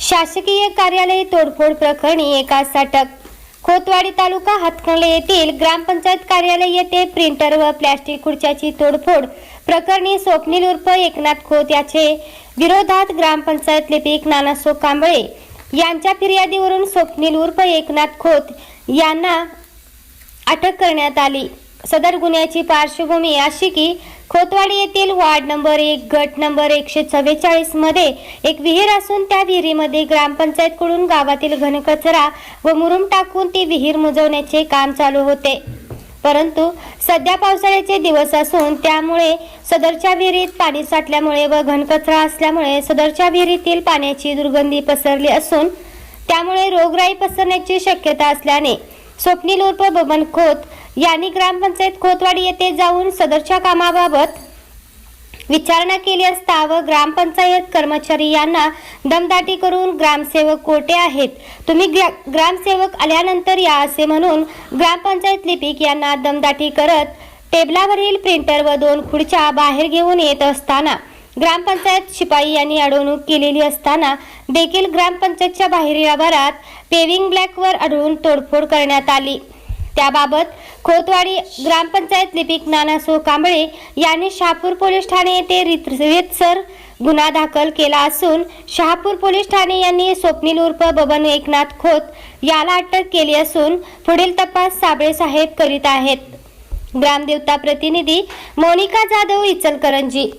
शासकीय कार्यालय तोडफोड प्रकरणी एकास अटक खोतवाडी तालुका हातकणले येथील ग्रामपंचायत कार्यालय येथे प्रिंटर व प्लॅस्टिक खुर्च्याची तोडफोड प्रकरणी स्वप्नील उर्फ एकनाथ खोत याचे विरोधात ग्रामपंचायत लिपिक नानासो कांबळे यांच्या फिर्यादीवरून स्वप्नील उर्फ एकनाथ खोत यांना अटक करण्यात आली. सदर गुन्ह्याची पार्श्वभूमी अशी की खोतवाडी येथील वार्ड नंबर एक गट नंबर एकशे चव्वेचाळीसमध्ये एक विहीर असून त्या विहिरीमध्ये ग्रामपंचायतकडून गावातील घनकचरा व मुरुम टाकून ती विहीर मुजवण्याचे काम चालू होते. परंतु सध्या पावसाळ्याचे दिवस असून त्यामुळे सदरच्या विहिरीत पाणी साठल्यामुळे व घनकचरा असल्यामुळे सदरच्या विहिरीतील पाण्याची दुर्गंधी पसरली असून त्यामुळे रोगराई पसरण्याची शक्यता असल्याने स्वप्नील उर्फ बबन खोत यांनी ग्रामपंचायत खोतवाडी येथे जाऊन सदरच्या कामाबाबत विचारणा केली असता व ग्रामपंचायत कर्मचारी यांना दमदाटी करून ग्रामसेवक कोठे आहेत. तुम्ही ग्रा- ग्रामसेवक आल्यानंतर या असे म्हणून ग्रामपंचायत लिपिक यांना दमदाटी करत टेबलावरील प्रिंटर व दोन खुर्च्या बाहेर घेऊन येत असताना ग्रामपंचायत शिपाई यांनी अडवणूक केलेली असताना देखील ग्रामपंचायतच्या बाहेरील आभारात पेविंग ब्लॅकवर अडवून तोडफोड करण्यात आली. त्याबाबत खोतवाडी ग्रामपंचायत लिपिक नानासो कांबळे यांनी शहापूर पोलीस ठाणे येथे रितसर गुन्हा दाखल केला असून शहापूर पोलीस ठाणे यांनी स्वप्नील उर्फ बबन एकनाथ खोत याला अटक केली असून पुढील तपास साबळे साहेब करीत आहेत. ग्रामदेवता प्रतिनिधी मोनिका जाधव इचलकरंजी.